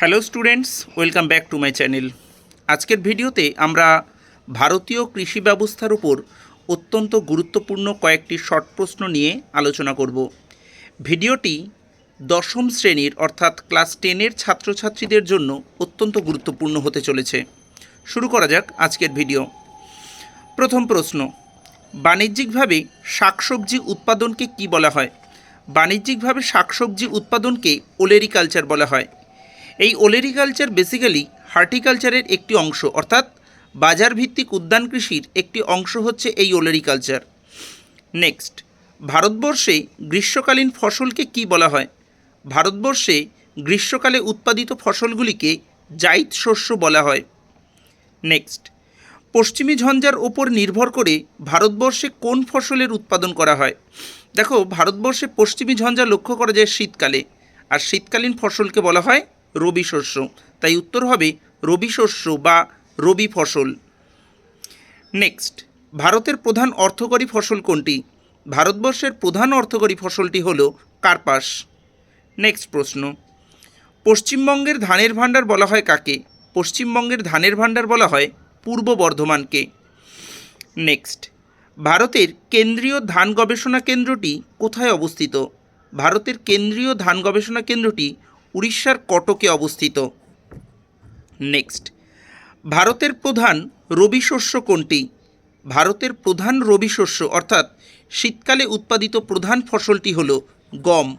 Hello students welcome back to my channel আজকের ভিডিওতে আমরা ভারতীয় কৃষি ব্যবস্থার উপর অত্যন্ত গুরুত্বপূর্ণ কয়েকটি শর্ট প্রশ্ন নিয়ে আলোচনা করব। ভিডিওটি দশম শ্রেণির, অর্থাৎ ক্লাস টেনের ছাত্রছাত্রীদের জন্য অত্যন্ত গুরুত্বপূর্ণ হতে চলেছে। শুরু করা যাক আজকের ভিডিও। প্রথম প্রশ্ন, বাণিজ্যিকভাবে শাকসবজি উৎপাদনকে কি বলা হয়? বাণিজ্যিকভাবে শাকসবজি উৎপাদনকে ওলেরিকালচার বলা হয়। এই ওলেরিকালচার বেসিক্যালি হার্টিকালচারের একটি অংশ, অর্থাৎ বাজার ভিত্তিক উদ্যান কৃষির একটি অংশ হচ্ছে এই ওলেরিকালচার। নেক্সট ভারতবর্ষে গ্রীষ্মকালীন ফসলকে কি বলা হয়? ভারতবর্ষে গ্রীষ্মকালে উৎপাদিত ফসলগুলিকে জাইদ শস্য বলা হয়। নেক্সট পশ্চিমী ঝঞ্ঝার ওপর নির্ভর করে ভারতবর্ষে কোন ফসলের উৎপাদন করা হয়? দেখো, ভারতবর্ষে পশ্চিমী ঝঞ্ঝা লক্ষ্য করা যায় শীতকালে, আর শীতকালীন ফসলকে বলা হয় রবি শস্য। তাই উত্তর হবে রবি শস্য বা রবি ফসল। নেক্সট ভারতের প্রধান অর্থকরী ফসল কোনটি? ভারতবর্ষের প্রধান অর্থকরী ফসলটি হল কার্পাস। নেক্সট প্রশ্ন, পশ্চিমবঙ্গের ধানের ভাণ্ডার বলা হয় কাকে? পশ্চিমবঙ্গের ধানের ভাণ্ডার বলা হয় পূর্ব বর্ধমানকে। নেক্সট ভারতের কেন্দ্রীয় ধান গবেষণা কেন্দ্রটি কোথায় অবস্থিত? ভারতের কেন্দ্রীয় ধান গবেষণা কেন্দ্রটি উড়িষ্যার কটকে অবস্থিত। নেক্সট ভারতের প্রধান রবি শস্য কোনটি? ভারতের প্রধান রবি শস্য, অর্থাৎ শীতকালে উৎপাদিত প্রধান ফসলটি হল গম।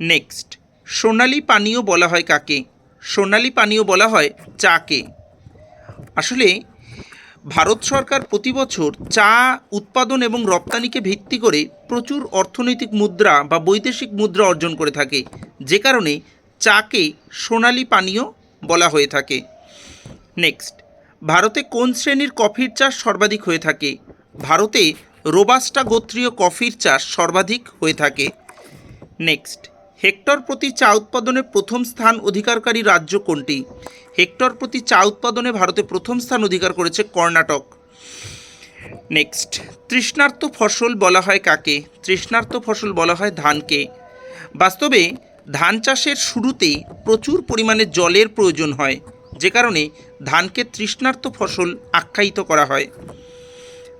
নেক্সট সোনালি পানীয় বলা হয় কাকে? সোনালি পানীয় বলা হয় চাকে আসলে ভারত সরকার প্রতি বছর চা উৎপাদন এবং রপ্তানিকে ভিত্তি করে প্রচুর অর্থনৈতিক মুদ্রা বা বৈদেশিক মুদ্রা অর্জন করে থাকে। যে কারণে চাকে সোনালি পানীয় বলা হয়ে থাকে। নেক্সট, ভারতে কোন শ্রেণির কফির চাষ সর্বাধিক হয়ে থাকে? ভারতে রোবাস্টা গোত্রীয় কফির চাষ সর্বাধিক হয়ে থাকে। নেক্সট হেক্টর প্রতি চা উৎপাদনে প্রথম স্থান অধিকারকারী রাজ্য কোনটি? হেক্টর প্রতি চা উৎপাদনে ভারতে প্রথম স্থান অধিকার করেছে কর্ণাটক। নেক্সট, তৃষ্ণার্ত ফসল বলা হয় কাকে? তৃষ্ণার্ত ফসল বলা হয় ধানকে। বাস্তবে, ধান চাষের শুরুতে প্রচুর পরিমাণে জলের প্রয়োজন হয়, যে কারণে ধানকে তৃষ্ণার্ত ফসল আখ্যায়িত করা হয়।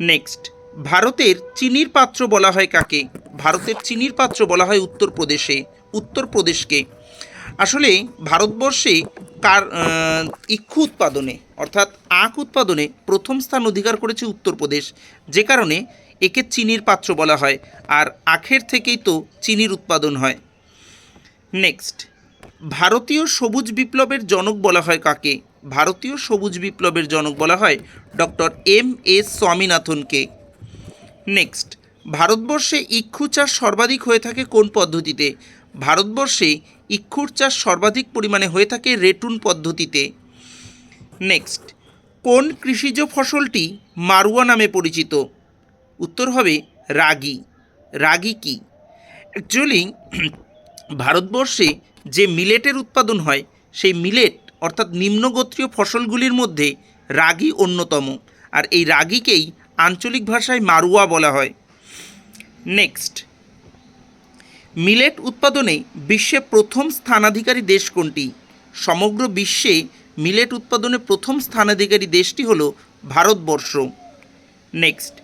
নেক্সট, ভারতের চিনির পাত্র বলা হয় কাকে? ভারতের চিনির পাত্র বলা হয় উত্তরপ্রদেশে, উত্তরপ্রদেশকে। আসলে ভারতবর্ষে কার ইক্ষু উৎপাদনে, অর্থাৎ আখ উৎপাদনে প্রথম স্থান অধিকার করেছে উত্তরপ্রদেশ, যে কারণে একে চিনির পাত্র বলা হয়, আর আখের থেকেই তো চিনির উৎপাদন হয়। নেক্সট, ভারতীয় সবুজ বিপ্লবের জনক বলা হয় কাকে? ভারতীয় সবুজ বিপ্লবের জনক বলা হয় ডক্টর এম এস স্বামীনাথনকে। নেক্সট ভারতবর্ষে ইক্ষু চাষ সর্বাধিক হয়ে থাকে কোন পদ্ধতিতে? ভারতবর্ষে ইক্ষুর চাষ সর্বাধিক পরিমাণে হয়ে থাকে রেটুন পদ্ধতিতে। নেক্সট, কোন কৃষিজ ফসলটি মারুয়া নামে পরিচিত? উত্তর হবে রাগি। রাগি কি? অ্যাকচুয়ালি, ভারতবর্ষে যে মিলেটের উৎপাদন হয়, সেই মিলেট অর্থাৎ নিম্নগোত্রীয় ফসলগুলির মধ্যে রাগি অন্যতম। আর এই রাগিকেই আঞ্চলিক ভাষায় মারুয়া বলা হয়। নেক্সট মিলেট উৎপাদনে বিশ্বে প্রথম স্থানাধিকারী দেশ কোনটি? সমগ্র বিশ্বে মিলেট উৎপাদনে প্রথম স্থানাধিকারী দেশটি হল Bharatvarsha. Next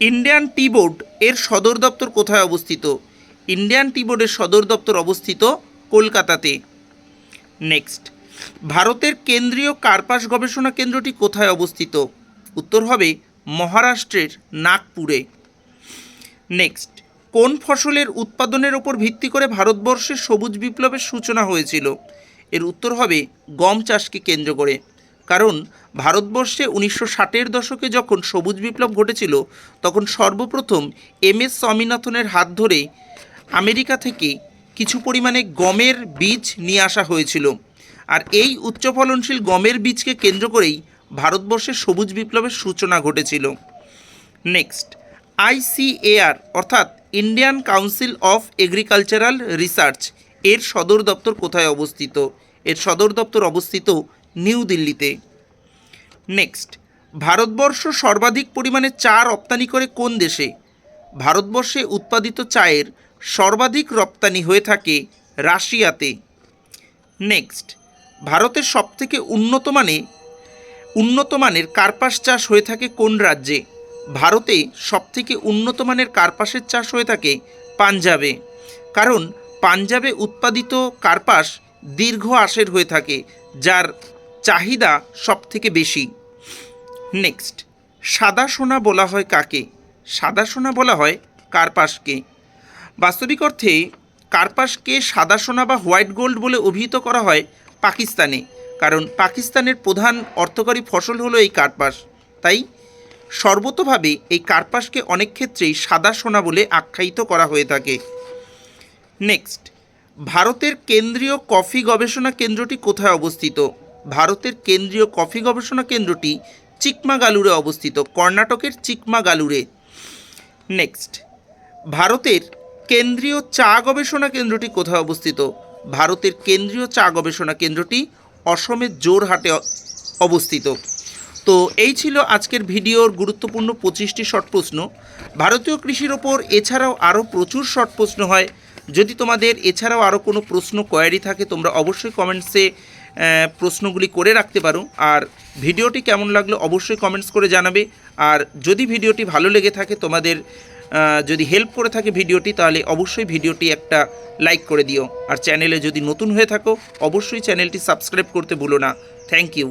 Indian tea board এর সদর দপ্তর কোথায় অবস্থিত? ইন্ডিয়ান টি বোর্ডের সদর দপ্তর অবস্থিত কলকাতাতে। নেক্সট ভারতের কেন্দ্রীয় কার্পাস গবেষণা কেন্দ্রটি কোথায় অবস্থিত? উত্তর হবে মহারাষ্ট্রের নাগপুরে। নেক্সট কোন ফসলের উৎপাদনের ওপর ভিত্তি করে ভারতবর্ষের সবুজ বিপ্লবের সূচনা হয়েছিল? এর উত্তর হবে গম চাষকে কেন্দ্র করে। কারণ ভারতবর্ষে উনিশশো ষাটের দশকে যখন সবুজ বিপ্লব ঘটেছিল, তখন সর্বপ্রথম এম এস স্বামীনাথনের হাত ধরে আমেরিকা থেকে কিছু পরিমাণে গমের বীজ নিয়ে আসা হয়েছিল। আর এই উচ্চ ফলনশীল গমের বীজকে কেন্দ্র করেই ভারতবর্ষের সবুজ বিপ্লবের সূচনা ঘটেছিল। নেক্সট আইসিএআর, অর্থাৎ Indian council of agricultural research, এর সদর দপ্তর কোথায় অবস্থিত? এর সদর দপ্তর অবস্থিত নিউ দিল্লিতে। নেক্সট, ভারতবর্ষ সর্বাধিক পরিমাণে চা রপ্তানি করে কোন দেশে? ভারতবর্ষে উৎপাদিত চায়ের সর্বাধিক রপ্তানি হয়ে থাকে রাশিয়াতে। নেক্সট, ভারতের সবথেকে উন্নত মানে উন্নত মানের কার্পাস চাষ হয়ে থাকে কোন রাজ্যে? ভারতে সবথেকে উন্নত মানের কার্পাসের চাষ হয়ে থাকে পাঞ্জাবে। কারণ পাঞ্জাবে উৎপাদিত কার্পাস দীর্ঘ আশের হয়ে থাকে, যার চাহিদা সবথেকে বেশি। নেক্সট, সাদা সোনা বলা হয় কাকে? সাদা সোনা বলা হয় কার্পাসকে। বাস্তবিক অর্থে, কার্পাসকে সাদা সোনা বা হোয়াইট গোল্ড বলে অভিহিত করা হয় পাকিস্তানে। কারণ পাকিস্তানের প্রধান অর্থকরী ফসল হলো এই কার্পাস। তাই সর্বতভাবে এই কার্পাসকে অনেক ক্ষেত্রেই সাদা সোনা বলে আখ্যায়িত করা হয়ে থাকে। নেক্সট ভারতের কেন্দ্রীয় কফি গবেষণা কেন্দ্রটি কোথায় অবস্থিত? ভারতের কেন্দ্রীয় কফি গবেষণা কেন্দ্রটি চিকমাগালুরে অবস্থিত, কর্ণাটকের চিকমাগালুরে। নেক্সট ভারতের কেন্দ্রীয় চা গবেষণা কেন্দ্রটি কোথায় অবস্থিত? ভারতের কেন্দ্রীয় চা গবেষণা কেন্দ্রটি অসমের জোরহাটে অবস্থিত। তো এই ছিল আজকের ভিডিওর গুরুত্বপূর্ণ পঁচিশটি শর্ট প্রশ্ন। ভারতীয় কৃষির ওপর এছাড়াও আরও প্রচুর শর্ট প্রশ্ন হয়। যদি তোমাদের এছাড়াও আরও কোনো প্রশ্ন কোয়ারি থাকে, তোমরা অবশ্যই কমেন্টসে প্রশ্নগুলি করে রাখতে পারো। আর ভিডিওটি কেমন লাগল অবশ্যই কমেন্টস করে জানাবে। আর যদি ভিডিওটি ভালো লেগে থাকে, তোমাদের যদি হেল্প করে থাকে ভিডিওটি, তাহলে অবশ্যই ভিডিওটি একটা লাইক করে দিও। আর চ্যানেলে যদি নতুন হয়ে থাকো, অবশ্যই চ্যানেলটি সাবস্ক্রাইব করতে ভুলো না। Thank you